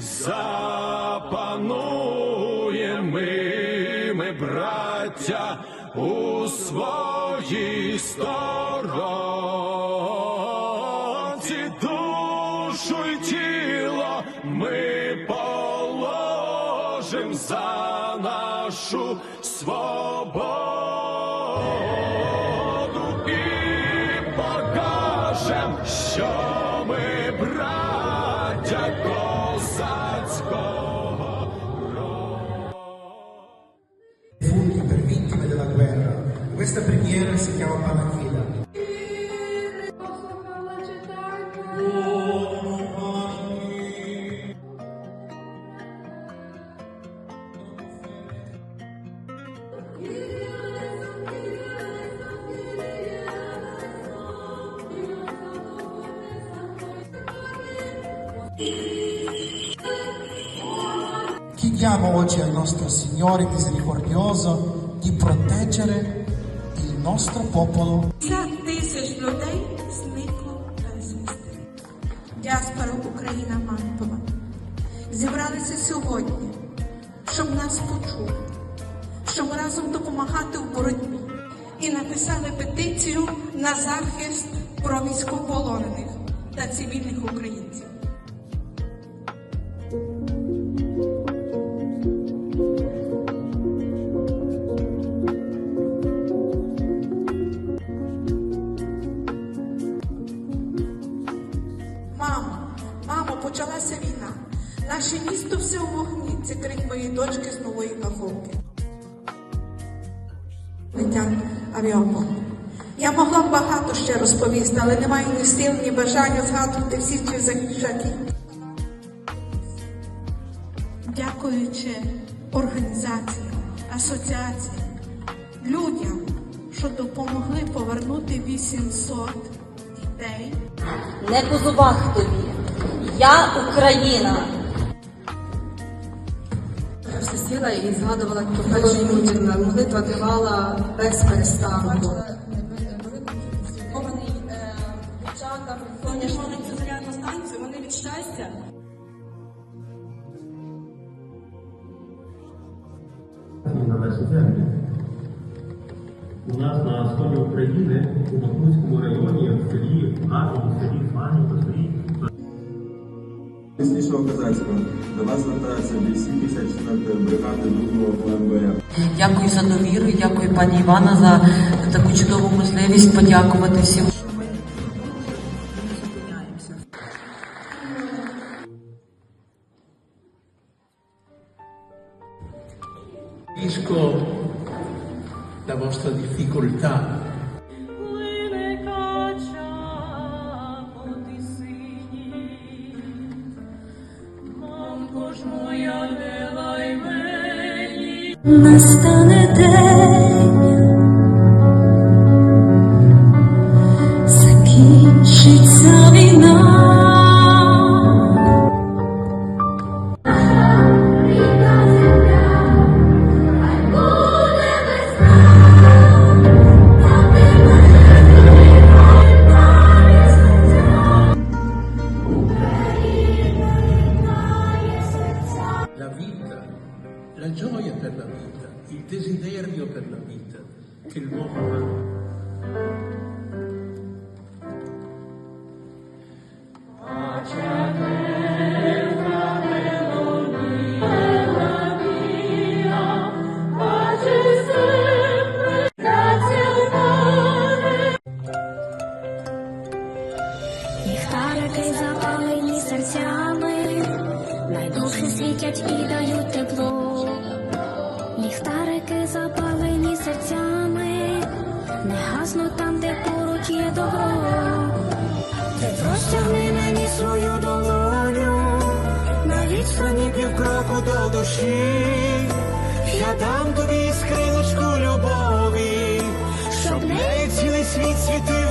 запануємо ми, ми, браття, у своїй сторонці, душу й тіло ми положим за нашу свободу і покажем, що si chiama Panachida. Chiediamo oggi al nostro Signore misericordioso di proteggere nostro popolo 50 тисяч людей зникло безвісти. Діаспора Україна Мантова зібралися сьогодні, щоб нас почути, щоб разом допомагати в боротьбі і написали петицію на захист про військовополонених та цивільних українців. Почалася війна. Наше місто все у вогні. Це крик моєї дочки з нової каховки. Летять авіабомби. Я могла б багато ще розповісти, але не маю ні сил, ні бажання згадувати всіх цих захищаків. Дякуючи організаціям, асоціаціям, людям, що допомогли повернути 800 дітей. не по зубах тобі. Я Україна. Я все сіла і згадувала про першу Мутіна. Молитва тривала без перестанку. Вони дівчата, вони ж зарядну станцію, вони від щастя. на нашу землю. У нас на сході України, у Бахмутському районі, в селі в селі Фанівка, стоїть Піснішого козацького до вас звертаються бійці 54-ї бригади 2-го ОМБР. Дякую за довіру, дякую пані Івана за таку чудову можливість подякувати всім. Capisco la vostra difficoltà, Настане день, закінчиться vita, la gioia per la vita, il desiderio per la vita che l'uomo ha. міцно півкроку до душі, я дам тобі скриночку любові, щоб нею цілий світ світив.